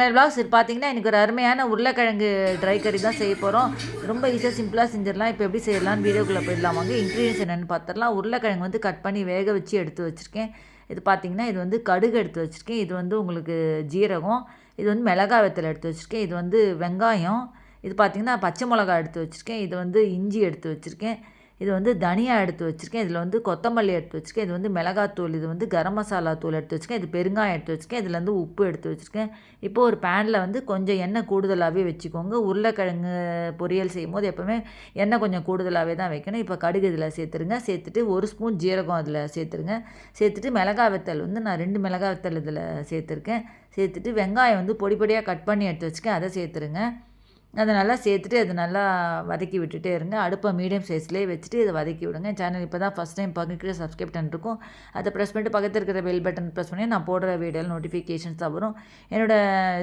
மாதிரி விளாக்ஸ் பார்த்தீங்கன்னா எனக்கு ஒரு அருமையான உருளைக்கிழங்கு ட்ரை கறி தான் செய்ய போகிறோம் ரொம்ப ஈஸியாக சிம்பிளாக செஞ்சிடலாம். இப்போ எப்படி செய்யலாம்னு வீடியோக்குள்ளே போயிடலாம். வாங்க இன்க்ரீடியன்ஸ் என்னென்னு பார்த்துடலாம் உருளைக்கிழங்கு வந்து கட் பண்ணி வேக வச்சு எடுத்து வச்சுருக்கேன். இது பார்த்தீங்கன்னா இது வந்து கடுகு எடுத்து வச்சுருக்கேன். இது வந்து உங்களுக்கு ஜீரகம் இது வந்து மிளகாய் வெத்தலை எடுத்து வச்சுருக்கேன். இது வந்து வெங்காயம் இது பார்த்திங்கன்னா பச்சை மிளகா எடுத்து வச்சுருக்கேன். இது வந்து இஞ்சி எடுத்து வச்சுருக்கேன். இது வந்து தனியா எடுத்து வச்சுருக்கேன். இதில் வந்து கொத்தமல்லி எடுத்து வச்சுருக்கேன். இது வந்து மிளகாத்தூள் இது வந்து கரம் மசாலா தூள் எடுத்து வச்சுருக்கேன். இது பெருங்காயம் எடுத்து வச்சுருக்கேன். இதில் வந்து உப்பு எடுத்து வச்சுருக்கேன். இப்போ ஒரு பேனில் வந்து கொஞ்சம் எண்ணெய் கூடுதலாகவே வச்சுக்கோங்க. உருளைக்கிழங்கு பொரியல் செய்யும் போது எப்போவுமே எண்ணெய் கொஞ்சம் கூடுதலாகவே தான் வைக்கணும். இப்போ கடுகு இதில் சேர்த்துருங்க. சேர்த்துட்டு ஒரு ஸ்பூன் ஜீரகம் அதில் சேர்த்துருங்க. சேர்த்துட்டு மிளகா வெத்தல் வந்து நான் ரெண்டு மிளகா வெத்தல் இதில் சேர்த்துருக்கேன். சேர்த்துட்டு வெங்காயம் வந்து பொடி பொடியாக கட் பண்ணி எடுத்து வச்சுக்கேன் அதை சேர்த்துருங்க. அதை நல்லா சேர்த்துட்டு அதை நல்லா வதக்கி விட்டுட்டே இருங்க. அடுப்பை மீடியம் சைஸ்லேயே வச்சுட்டு இதை வதக்கி விடுங்க. சேனல் இப்போ தான் ஃபஸ்ட் டைம் பக்கத்தில் சப்ஸ்கிரைப் பண்ணிருக்கும் அதை ப்ரெஸ் பண்ணிட்டு பக்கத்தில் இருக்கிற பெல் பட்டன் ப்ரெஸ் பண்ணி நான் போடுற வீடியோ நோட்டிஃபிகேஷன்ஸ் தான் வரும். என்னோடய இது